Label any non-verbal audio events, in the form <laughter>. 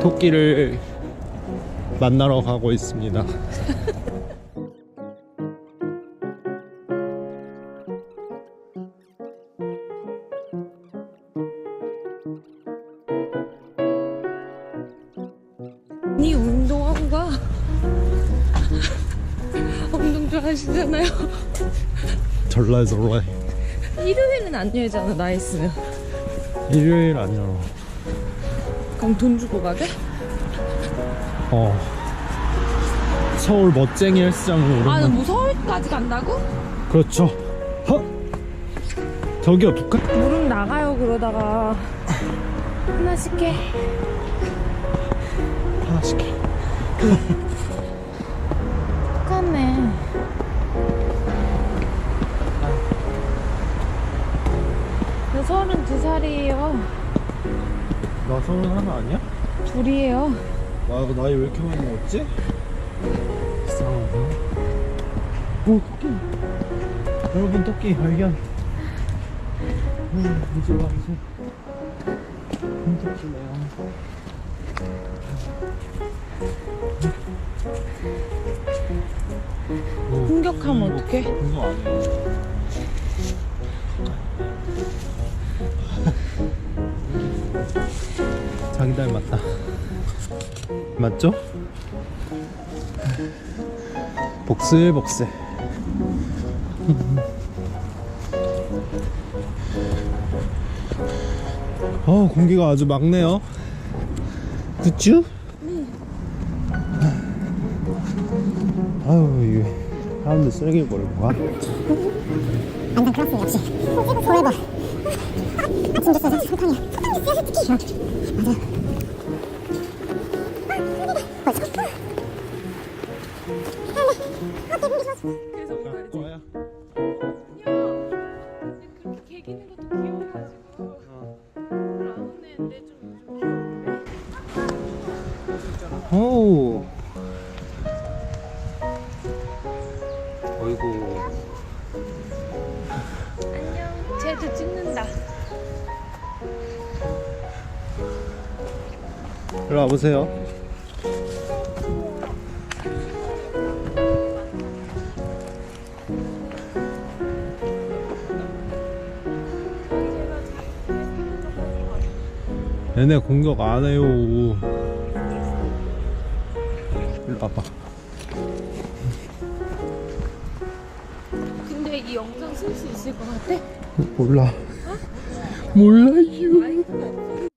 토끼를 만나러 가고 있습니다. <laughs> 니 운동하고 가. <laughs> 운동 좋아하시잖아요. <laughs> 절라 절라. 일요일은 안 열잖아, 나 있으면. 일요일 아니야. 그럼 돈 주고 가게? 어. 서울 멋쟁이 헬스장으로 아, 오랜만. 너뭐 서울까지 간다고? 그렇죠. 허. 저기요 북한. 무릎 나가요, 그러다가. 하나씩 해. 하나씩 해. 저 서른 두 살이에요. 나 서울 하나 아니야? 둘이에요. 나 나이 왜 이렇게 많이 먹었지? 이상하네. 오 토끼. 여러분 토끼 발견. 음, 이제 와 이제. 큰 토끼네요. 오, 공격하면 어떡해? 공격 안 해. 자기 닮았다. 맞죠? 복슬복슬. 어 공기가 아주 맑네요. 그쵸? 아유 이게 사람들 쓰레기를 버리고 가. 완전 클라스 역시 포에버 아침 줬어 설탕이야 특히 맞아 벌써 그래서 오늘 뭐야? 그렇게 개기는 것도 귀여워가지고 오늘 안 오네 근데 좀, 좀 귀여운데 오. 어이구. 안녕 쟤도 찍는다 일로 와보세요. 얘네 공격 안 해요. 일로 와봐. 근데 이 영상 쓸 수 있을 것 같아? 몰라. 몰라요.